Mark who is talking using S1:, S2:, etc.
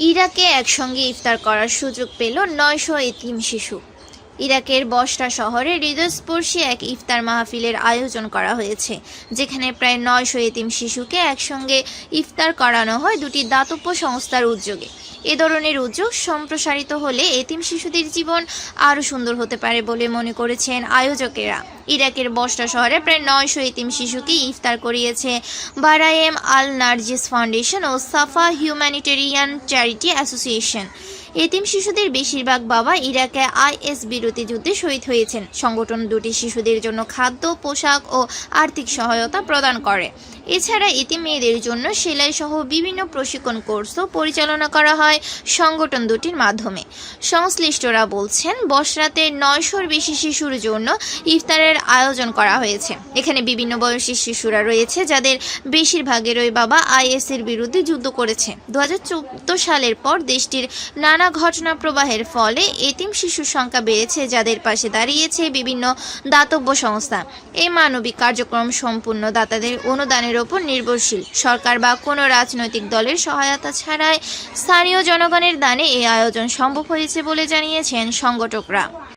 S1: ইরাকে একসঙ্গে ইফতার করার সুযোগ পেল নয়শো এতিম শিশু। ইরাকের বসরা শহরে হৃদয়স্পর্শী এক ইফতার মাহফিলের আয়োজন করা হয়েছে, যেখানে প্রায় নয়শো এতিম শিশুকে একসঙ্গে ইফতার করানো হয় দুটি দাতব্য সংস্থার উদ্যোগে। এ ধরনের উদ্যোগ সম্প্রসারিত হলে এতিম শিশুদের জীবন আরও সুন্দর হতে পারে বলে মনে করেছেন আয়োজকেরা। ইরাকের বসরা শহরে প্রায় নয়শো এতিম শিশুকে ইফতার করিয়েছে বারায়েম আল নার্জিস ফাউন্ডেশন ও সাফা হিউম্যানিটেরিয়ান চ্যারিটি অ্যাসোসিয়েশন। এতিম শিশুদের বেশিরভাগ বাবা ইরাকে আইএস বিরতি যুদ্ধে শহীদ হয়েছেন। সংগঠন দুটি শিশুদের জন্য খাদ্য, পোশাক ও আর্থিক সহায়তা প্রদান করে। এছাড়া এতিম মেয়েদের জন্য সেলাই সহ বিভিন্ন প্রশিক্ষণ কোর্সও পরিচালনা করা হয় সংগঠন দুটির মাধ্যমে। সংশ্লিষ্টরা বলছেন, বসরাতে নয়শোর বেশি শিশুর জন্য ইফতারের আয়োজন করা হয়েছে। এখানে বিভিন্ন বয়সী শিশুরা রয়েছে যাদের বেশিরভাগেরই বাবা আইএসের বিরুদ্ধে যুদ্ধ করেছে। দু হাজার চোদ্দ সালের পর দেশটির নানা ঘটনা প্রবাহের ফলে এতিম শিশুর সংখ্যা বেড়েছে, যাদের পাশে দাঁড়িয়েছে বিভিন্ন দাতব্য সংস্থা। এই মানবিক কার্যক্রম সম্পূর্ণ দাতাদের অনুদানের ওপর নির্ভরশীল। সরকার বা কোনো রাজনৈতিক দলের সহায়তা ছাড়াই স্থানীয় জনগণের দানে এই আয়োজন সম্ভব হয়েছে বলে জানিয়েছেন সংগঠকরা।